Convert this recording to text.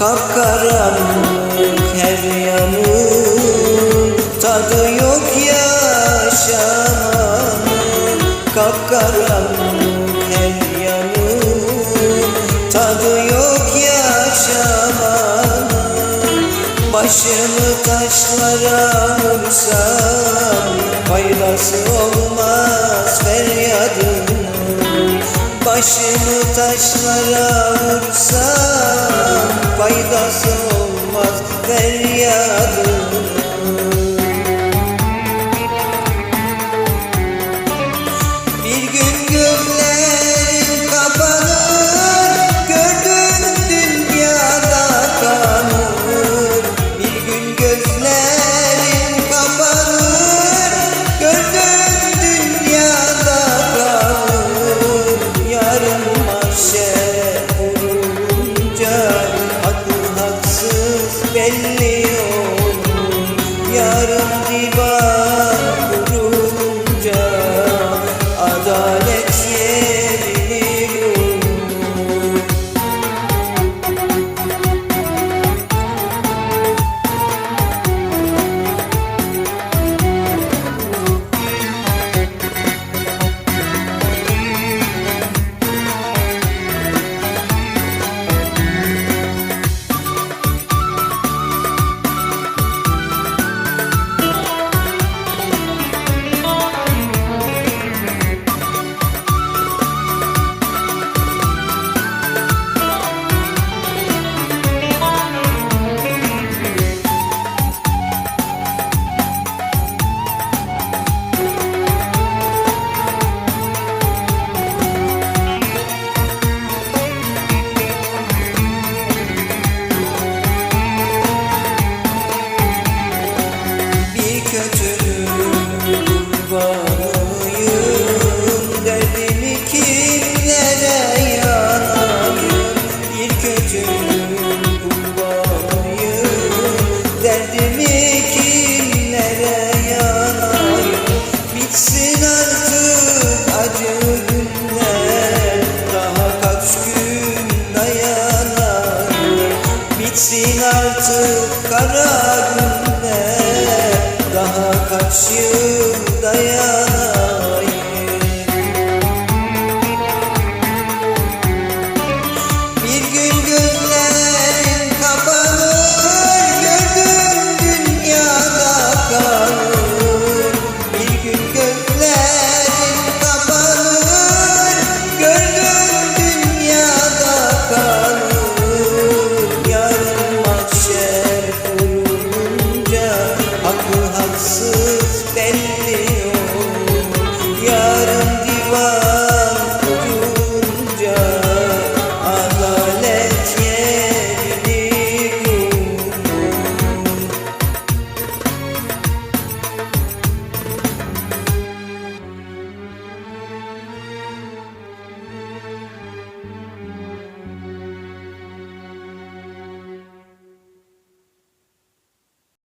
Kapkaranlık her yanım. Tadı yok yaşamanın. Kapkaranlık her yanım. Tadı yok yaşamanın. Başımı taşlara vursam Faydası olmaz feryadın. Başımı taşlara vursam Faydası olmaz. Feryadımın belli olur Yarın Derdimi kimlere yanayım Bitsin artık acı günler Daha kaç gün dayanayım Bitsin artık kara günler Daha kaç yıl dayanayım